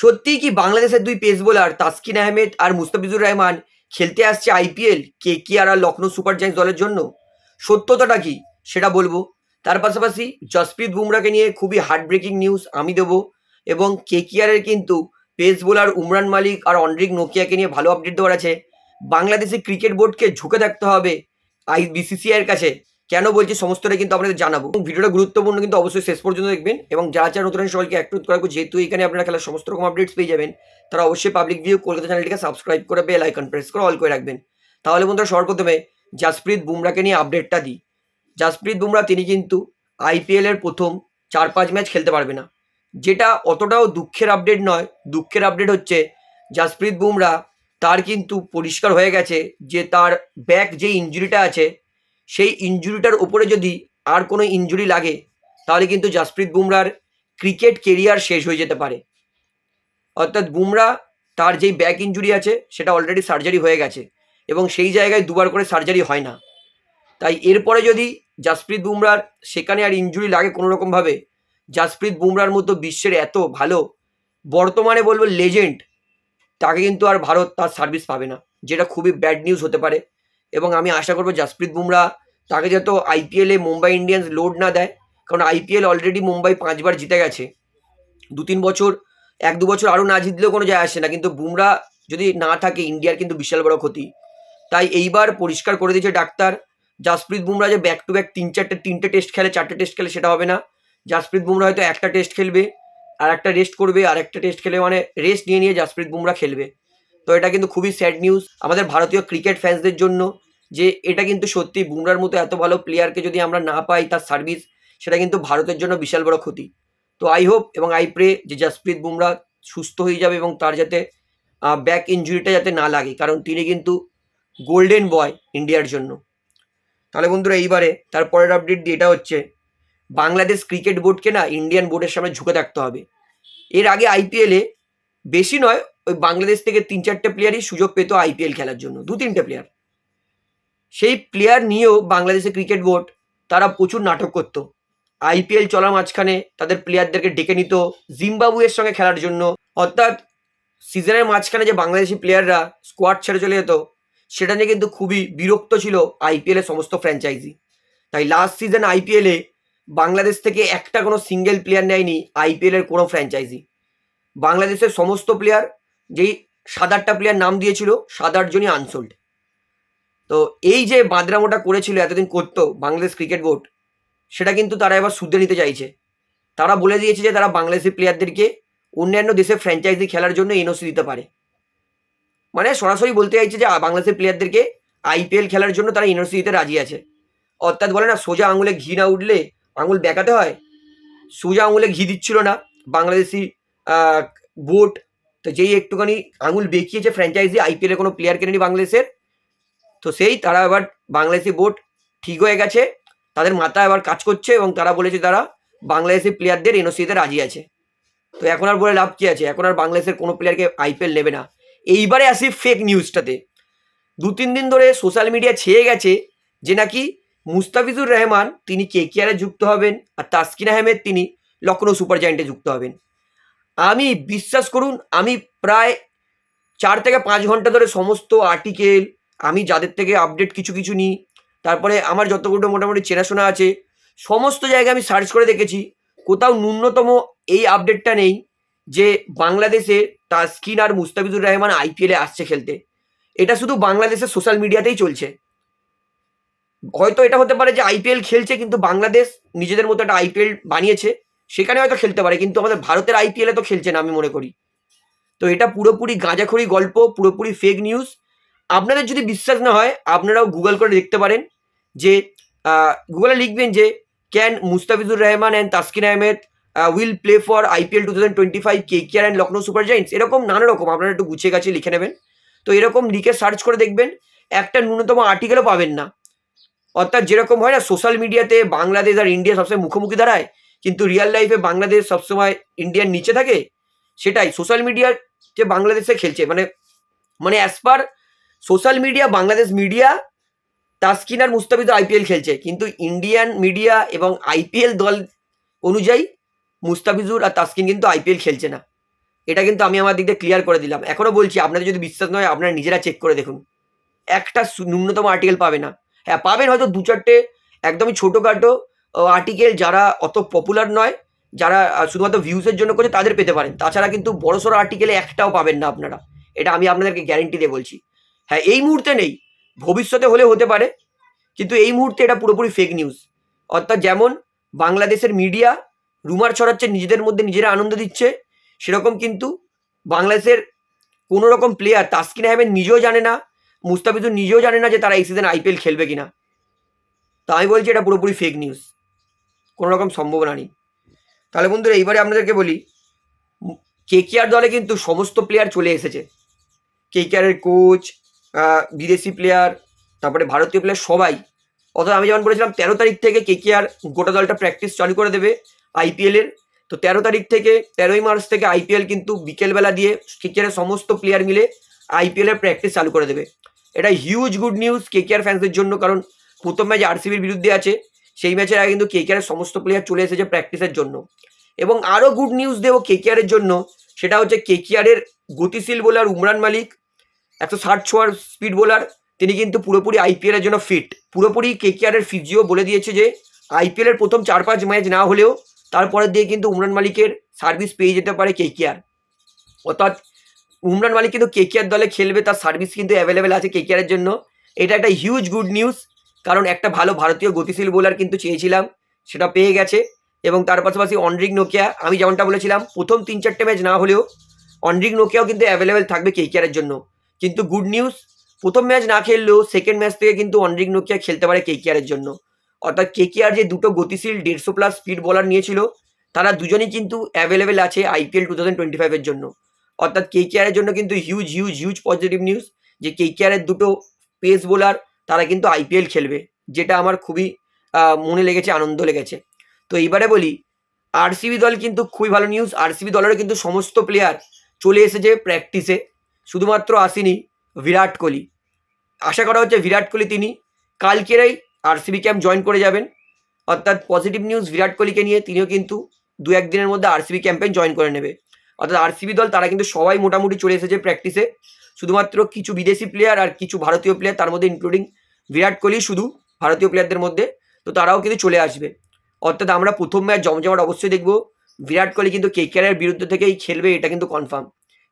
সত্যিই কি বাংলাদেশের দুই পেস বোলার তাসকিন আহমেদ আর মুস্তাফিজুর রহমান খেলতে আসছে আইপিএল কে কে আর আর লখনৌ সুপার জায়ান্টস দলের জন্য? সত্যতাটা কি? সেটা বলব। তার পাশাপাশি জসপ্রীত বুমরাকে নিয়ে খুবই হার্ট ব্রেকিং নিউজ আমি দেবো এবং কে কেআরের কিন্তু পেস বোলার উমরান মালিক আর অন্ড্রিক নোকিয়াকে নিয়ে ভালো আপডেট দেওয়ার আছে। বাংলাদেশি ক্রিকেট বোর্ডকে ঝুঁকে থাকতে হবে আই বিসিসিআই এর কাছে। কেন বলছি সমস্তটা কিন্তু আপনাদের জানাব। ভিডিওটা গুরুত্বপূর্ণ কিন্তু অবশ্যই শেষ পর্যন্ত দেখবেন এবং যারা যারা নতুন সবাইকে অ্যাক্টিভ করাবো, যেহেতু এখানে আপনারা খেলার সমস্ত রকম আপডেটস পেয়ে যাবেন, তারা অবশ্যই পাবলিক ভিউ কলকাতা চ্যানেলটিকে সাবস্ক্রাইব করে বেল আইকন প্রেস করে অল করে রাখবেন। তাহলে বন্ধুরা সর্বপ্রথমে জাসপ্রীত বুমরাকে নিয়ে আপডেটটা দিই। জাসপ্রীত বুমরা, তিনি কিন্তু আইপিএল এর প্রথম চার পাঁচ ম্যাচ খেলতে পারবে না। যেটা অতটাও দুঃখের আপডেট নয়। দুঃখের আপডেট হচ্ছে জাসপ্রীত বুমরা তার কিন্তু পরিষ্কার হয়ে গেছে যে তার ব্যাক যে ইঞ্জুরিটা আছে সেই ইঞ্জুরিটার উপরে যদি আর কোনো ইঞ্জুরি লাগে, তাহলে কিন্তু জাসপ্রীত বুমরার ক্রিকেট কেরিয়ার শেষ হয়ে যেতে পারে। অর্থাৎ বুমরা তার যেই ব্যাক ইঞ্জুরি আছে, সেটা অলরেডি সার্জারি হয়ে গেছে এবং সেই জায়গায় দুবার করে সার্জারি হয় না। তাই এরপরে যদি জাসপ্রীত বুমরার সেখানে আর ইঞ্জুরি লাগে কোনো রকমভাবে জাসপ্রীত বুমরার মতো বিশ্বের এত ভালো, বর্তমানে বলব লেজেন্ড তাকে কিন্তু আর ভারত তার সার্ভিস পাবে না, যেটা খুবই ব্যাড নিউজ হতে পারে। এবং আমি আশা করব জাসপ্রীত বুমরা তাকে যত আইপিএলে মুম্বাই ইন্ডিয়ান্স লোড না দেয়, কারণ আইপিএল অলরেডি মুম্বাই পাঁচবার জিতে গেছে। দু তিন বছর, এক দু বছর আরও না জিতলেও কোনো যায় আসে না, কিন্তু বুমরা যদি না থাকে, ইন্ডিয়ার কিন্তু বিশাল বড় ক্ষতি। তাই এইবার পরিষ্কার করে দিয়েছে ডাক্তার, জাসপ্রীত বুমরা যে ব্যাক টু ব্যাক তিন চারটে, তিনটে টেস্ট খেলে, চারটে টেস্ট খেলে সেটা হবে না। জাসপ্রীত বুমরা হয়তো একটা টেস্ট খেলবে, আর একটা রেস্ট করবে, আর একটা টেস্ট খেলে মানে রেস্ট নিয়ে নিয়ে জাসপ্রীত বুমরা খেলবে। তো এটা কিন্তু খুবই স্যাড নিউজ আমাদের ভারতীয় ক্রিকেট ফ্যান্সদের জন্য। যে এটা কিন্তু সত্যি বুমরার মতো এত ভালো প্লেয়ারকে যদি আমরা না পাই তার সার্ভিস সেটা কিন্তু ভারতের জন্য বিশাল বড় ক্ষতি। তো আই হোপ এবং আই প্রে যে জাসপ্রীত বুমরা সুস্থ হয়ে যাবে এবং তার যাতে ব্যাক ইঞ্জুরিটা যাতে না লাগে। কারণ তিনি কিন্তু গোল্ডেন বয় ইন্ডিয়ার জন্য। তাহলে বন্ধুরা এইবারে তার পরের আপডেট দিয়ে এটা হচ্ছে, বাংলাদেশ ক্রিকেট বোর্ডকে না ইন্ডিয়ান বোর্ডের সামনে ঝুঁকে থাকতে হবে। এর আগে আইপিএলে বেশি নয়, ওই বাংলাদেশ থেকে তিন চারটে প্লেয়ারই সুযোগ পেত আইপিএল খেলার জন্য। দু তিনটে প্লেয়ার সেই প্লেয়ার নিয়েও বাংলাদেশের ক্রিকেট বোর্ড তারা প্রচুর নাটক করতো। আইপিএল চলার মাঝখানে তাদের প্লেয়ারদেরকে ডেকে নিত জিম্বাবুয়ের সঙ্গে খেলার জন্য। অর্থাৎ সিজনের মাঝখানে যে বাংলাদেশি প্লেয়াররা স্কোয়াড ছেড়ে চলে যেত, সেটা নিয়ে কিন্তু খুবই বিরক্ত ছিল আইপিএলের সমস্ত ফ্র্যাঞ্চাইজি তাই লাস্ট সিজন আইপিএলে বাংলাদেশ থেকে একটা কোনো সিঙ্গেল প্লেয়ার নেয়নি আইপিএলের কোনো ফ্র্যাঞ্চাইজি বাংলাদেশের সমস্ত প্লেয়ার যেই সাত আটটা প্লেয়ার নাম দিয়েছিল, সাত আটজনই আনসোল্ড তো এই যে বাদরামোটা করেছিল এতদিন করতো বাংলাদেশ ক্রিকেট বোর্ড সেটা কিন্তু তারা এবার শুধরে নিতে চাইছে। তারা বলে দিয়েছে যে তারা বাংলাদেশি প্লেয়ারদেরকে অন্যান্য দেশের ফ্র্যাঞ্চাইজি খেলার জন্য এনওসি দিতে পারে। মানে সরাসরি বলতে চাইছে যে বাংলাদেশের প্লেয়ারদেরকে আইপিএল খেলার জন্য তারা এনওসি দিতে রাজি আছে। অর্থাৎ বলে না, সোজা আঙুলে ঘি না উঠলে আঙুল বেঁকাতে হয়? সোজা আঙুলে ঘি দিচ্ছিল না বাংলাদেশি বোট তো যেই একটুখানি আঙুল বেঁকিয়েছে ফ্র্যাঞ্চাইজি আইপিএলে কোনো প্লেয়ার কেনেনি বাংলাদেশের। তো সেই তারা এবার বাংলাদেশি বোর্ড ঠিক হয়ে গেছে। তাদের মাথা এবার কাজ করছে এবং তারা বলেছে তারা বাংলাদেশি প্লেয়ারদের এনওসিতে রাজি আছে। তো এখন আর বলে লাভ কী আছে? এখন আর বাংলাদেশের কোনো প্লেয়ারকে আইপিএল নেবে না। এইবারে আসি ফেক নিউজটাতে দু তিন দিন ধরে সোশ্যাল মিডিয়া ছেয়ে গেছে যে নাকি মুস্তাফিজুর রহমান, তিনি কে কেকিআরে যুক্ত হবেন আর তাসকিন আহমেদ, তিনি লখনৌ সুপার জায়েন্টে যুক্ত হবেন। আমি বিশ্বাস করুন, আমি প্রায় চার থেকে পাঁচ ঘণ্টা ধরে সমস্ত আর্টিকেল আমি যাদের থেকে আপডেট কিছু কিছু নিই, তারপরে আমার যতগুলো মোটামুটি চেনাশোনা আছে, সমস্ত জায়গায় আমি সার্চ করে দেখেছি। কোথাও ন্যূনতম এই আপডেটটা নেই যে বাংলাদেশে তাসকিন আর মুস্তাফিজুর রহমান আইপিএলে আসছে খেলতে। এটা শুধু বাংলাদেশের সোশ্যাল মিডিয়াতেই চলছে। হয়তো এটা হতে পারে যে আইপিএল খেলছে কিন্তু বাংলাদেশ নিজেদের মতো একটা আইপিএল বানিয়েছে, সেখানে হয়তো খেলতে পারে, কিন্তু আমাদের ভারতের আইপিএলে তো খেলছে না আমি মনে করি। তো এটা পুরোপুরি গাঁজাখড়ি গল্প, পুরোপুরি ফেক নিউজ আপনাদের যদি বিশ্বাস না হয়, আপনারাও গুগল করে দেখতে পারেন যে গুগলে লিখবেন যে can Mustafizur Rahman and Taskin Ahmed will play for IPL two thousand twenty five KKR and Lucknow super giants এরকম নানা রকম, আপনারা একটু গুছিয়ে গাছে লিখে নেবেন। তো এরকম লিখে সার্চ করে দেখবেন, একটা ন্যূনতম আর্টিকেলও পাবেন না। অর্থাৎ যেরকম হয় না সোশ্যাল মিডিয়াতে বাংলাদেশ আর ইন্ডিয়া সবসময় মুখোমুখি দাঁড়ায়, কিন্তু রিয়েল লাইফে বাংলাদেশ সবসময় ইন্ডিয়ার নিচে থাকে, সেটাই। সোশ্যাল মিডিয়ার যে বাংলাদেশে খেলছে। মানে মানে as per social media, Bangladesh media, Taskin আর মুস্তাফিজ আইপিএল খেলছে। কিন্তু ইন্ডিয়ান মিডিয়া এবং আইপিএল দল অনুযায়ী মুস্তাফিজুর আর তাসকিন কিন্তু আইপিএল খেলছে না। এটা কিন্তু আমি আমার দিক দিয়ে ক্লিয়ার করে দিলাম। এখনও বলছি, আপনাদের যদি বিশ্বাস নয় আপনারা নিজেরা চেক করে দেখুন। একটা ন্যূনতম আর্টিকেল পাবে না। হ্যাঁ পাবেন হয়তো দু চারটে একদমই ছোটোখাটো আর্টিকেল যারা অত পপুলার নয়, যারা শুধুমাত্র ভিউজের জন্য করছে, তাদের পেতে পারেন। তাছাড়া কিন্তু বড় সড়ো আর্টিকেলে একটাও পাবেন না আপনারা। এটা আমি আপনাদেরকে গ্যারেন্টি দিয়ে বলছি। হ্যাঁ এই মুহূর্তে নেই। ভবিষ্যতে হলে হতে পারে, কিন্তু এই মুহূর্তে এটা পুরোপুরি ফেক নিউজ অর্থাৎ যেমন বাংলাদেশের মিডিয়া রুমার ছড়াচ্ছে, নিজেদের মধ্যে নিজেরা আনন্দ দিচ্ছে, সেরকম কিন্তু বাংলাদেশের কোনো রকম প্লেয়ার তাসকিন আহমেদ নিজেও জানে না, মুস্তাফিজুর নিজেও জানে না যে তারা এই সিজন আইপিএল খেলবে কিনা। তো আমি বলছি এটা পুরোপুরি ফেক নিউজ কোনো রকম সম্ভাবনা নেই। তাহলে বন্ধুরা, এইবারে আপনাদেরকে বলি কেকেআর দলে কিন্তু সমস্ত প্লেয়ার চলে এসেছে। কেকেআরের কোচ বিদেশি প্লেয়ার তারপরে ভারতীয় প্লেয়ার সবাই। অর্থাৎ আমি যেমন বলেছিলাম, তেরো তারিখ থেকে কেকেআর গোটা দলটা প্র্যাকটিস চালু করে দেবে আইপিএলের তো তেরো তারিখ থেকে, তেরোই মার্চ থেকে আইপিএল কিন্তু বিকেলবেলা দিয়ে কে কে কেকেআরের সমস্ত প্লেয়ার মিলে আইপিএলের প্র্যাকটিস চালু করে দেবে। এটা হিউজ গুড নিউজ কেকেআর ফ্যান্সদের জন্য, কারণ প্রথম ম্যাচ আরসিবির বিরুদ্ধে আছে। সেই ম্যাচের আগে কিন্তু কে কে কেকেআরের সমস্ত প্লেয়ার চলে এসেছে প্র্যাকটিসের জন্য। এবং আরও গুড নিউজ দেবো কেকেআরের জন্য, সেটা হচ্ছে কে কেকেআরের গতিশীল বোলার উমরান মালিক। একশো ষাট ছোয়ার স্পিড বোলার তিনি কিন্তু পুরোপুরি আইপিএলের জন্য ফিট পুরোপুরি কেকেআরের ফিজিও বলে দিয়েছে যে আইপিএলের প্রথম চার পাঁচ ম্যাচ না হলেও তারপরের দিয়ে কিন্তু উমরান মালিকের সার্ভিস পেয়ে যেতে পারে কেকেআর অর্থাৎ উমরান মালিক কিন্তু কেকেআর দলে খেলবে, তার সার্ভিস কিন্তু অ্যাভেলেবেল আছে কেকেআরের জন্য। এটা একটা হিউজ গুড নিউজ কারণ একটা ভালো ভারতীয় গতিশীল বোলার কিন্তু চেয়েছিলাম, সেটা পেয়ে গেছে। এবং তার পাশাপাশি অনরিক নোকিয়া আমি যেমনটা বলেছিলাম, প্রথম তিন চারটে ম্যাচ না হলেও অনরিক নোকিয়াও কিন্তু অ্যাভেলেবেল থাকবে কেকেআরের জন্য। কিন্তু গুড নিউজ প্রথম ম্যাচ না খেললেও সেকেন্ড ম্যাচ থেকে কিন্তু অনরিক নোকিয়া খেলতে পারে কেকেআরের জন্য। অর্থাৎ কেকেআর যে দুটো গতিশীল দেড়শো প্লাস স্পিড বলার নিয়েছিল, তারা দুজনেই কিন্তু অ্যাভেলেবেল আছে আইপিএল টু থাউজেন্ড টোয়েন্টি ফাইভের জন্য। অর্থাৎ কেকেআরের জন্য কিন্তু huge huge huge positive news যে কেকেআরের দুটো পেস বোলার তারা কিন্তু আইপিএল খেলবে, যেটা আমার খুবই মনে লেগেছে, আনন্দ লেগেছে। তো এইবারে বলি আরসিবি দল কিন্তু খুবই ভালো নিউজ আরসিবি দলেরও কিন্তু সমস্ত প্লেয়ার চলে এসেছে প্র্যাকটিসে শুধুমাত্র আসেনি বিরাট কোহলি। আশা করা হচ্ছে বিরাট কোহলি তিনি কালকেরাই আরসিবি ক্যাম্প জয়েন করে যাবেন। অর্থাৎ পজিটিভ নিউজ বিরাট কোহলিকে নিয়ে তিনিও কিন্তু দু একদিনের মধ্যে আরসিবি ক্যাম্পেইন জয়েন করে নেবে। অর্থাৎ আরসিবি দল তারা কিন্তু সবাই মোটামুটি চলে এসেছে প্র্যাকটিসে শুধুমাত্র কিছু বিদেশি প্লেয়ার আর কিছু ভারতীয় প্লেয়ার তার মধ্যে ইনক্লুডিং বিরাট কোহলি শুধু ভারতীয় প্লেয়ারদের মধ্যে, তো তারাও কিন্তু চলে আসবে। অর্থাৎ আমরা প্রথম ম্যাচ জমজমাট অবশ্যই দেখব। বিরাট কোহলি কিন্তু কেকেআরের বিরুদ্ধে থেকেই খেলবে, এটা কিন্তু কনফার্ম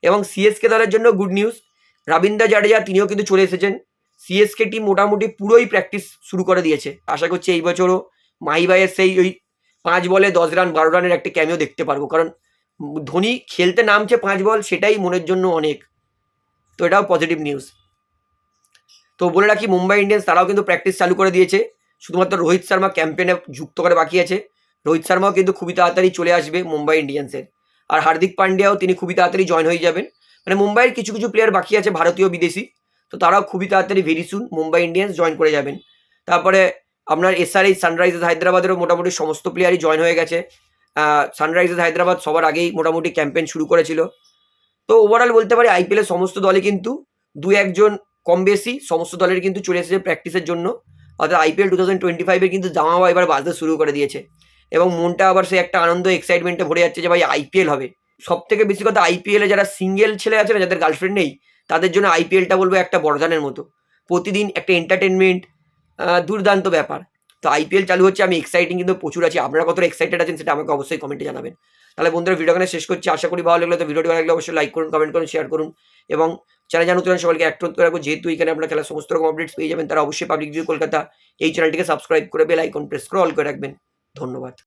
এবং সিএসকে দলের জন্য গুড নিউজ রবীন্দ্র জাডেজা তিনিও কিন্তু চলে এসেছেন। সিএসকে টিম মোটামুটি পুরোই প্র্যাকটিস শুরু করে দিয়েছে। আশা করছি এই বছরও মাহি ভাইয়ের সেই ওই পাঁচ বলে দশ রান, বারো রানের একটা ক্যামিও দেখতে পারব। কারণ ধোনি খেলতে নামছে পাঁচ বল, সেটাই মনের জন্য অনেক। তো এটাও পজিটিভ নিউজ তো বলে রাখি, মুম্বাই ইন্ডিয়ান্স তারাও কিন্তু প্র্যাকটিস চালু করে দিয়েছে। শুধুমাত্র রোহিত শর্মা ক্যাম্পেনে যুক্ত করে বাকি আছে। রোহিত শর্মাও কিন্তু খুবই তাড়াতাড়ি চলে আসবে মুম্বাই ইন্ডিয়ান্সের আর হার্দিক পান্ডিয়াও তিনি খুবই তাড়াতাড়ি জয়েন হয়ে যাবেন। মানে মুম্বাইয়ের কিছু কিছু প্লেয়ার বাকি আছে, ভারতীয়, বিদেশি। তো তারাও খুবই তাড়াতাড়ি very soon Mumbai Indians join করে যাবেন। তারপরে আপনার এসআরএই সানরাইজার্স হায়দ্রাবাদেরও মোটামুটি সমস্ত প্লেয়ারই জয়েন হয়ে গেছে। সানরাইজার্স হায়দ্রাবাদ সবার আগেই মোটামুটি ক্যাম্পেইন শুরু করেছিল। তো ওভারঅল বলতে পারি আইপিএলের সমস্ত দলে কিন্তু দু একজন কম বেশি সমস্ত দলের কিন্তু চলে এসেছে প্র্যাকটিসের জন্য। অর্থাৎ আইপিএল টু থাউজেন্ড টোয়েন্টি ফাইভের কিন্তু জামাও এবার বাজতে শুরু করে দিয়েছে। এবং মনটা আবার সে একটা আনন্দ এক্সাইটমেন্টে ভরে যাচ্ছে যে ভাই আইপিএল হবে। সব থেকে বেশি কথা আইপিএলে যারা সিঙ্গেল ছেলে আছে না, যাদের গার্লফ্রেন্ড নেই, তাদের জন্য আইপিএলটা বলব একটা বরদানের মতো। প্রতিদিন একটা এন্টারটেনমেন্ট দুর্দান্ত ব্যাপার। তো আইপিএল চালু হচ্ছে, আমি এক্সাইটিং কিন্তু প্রচুর আছি। আপনারা কতটা এক্সাইটেড আছেন সেটা আমাকে অবশ্যই কমেন্টে জানাবেন। তাহলে বন্ধুরা ভিডিও এখানে শেষ করছি। আশা করি ভালো লাগল, তো ভিডিওটি ভালো লাগলে অবশ্যই লাইক করুন কমেন্ট করুন শেয়ার করুন। এবং চ্যানেল জানুন তুলেন সবাইকে অ্যাক্ট করে রাখব যেহেতু এখানে আপনার খেলার সমস্ত রকম আপডেটস পেয়ে যাবেন, তারা অবশ্যই পাবলিক ভিউ কলকাতা এই চ্যানেলটিকে সাবস্ক্রাইব করে বেল আইকন প্রেস করে অল করে রাখবেন। ধন্যবাদ।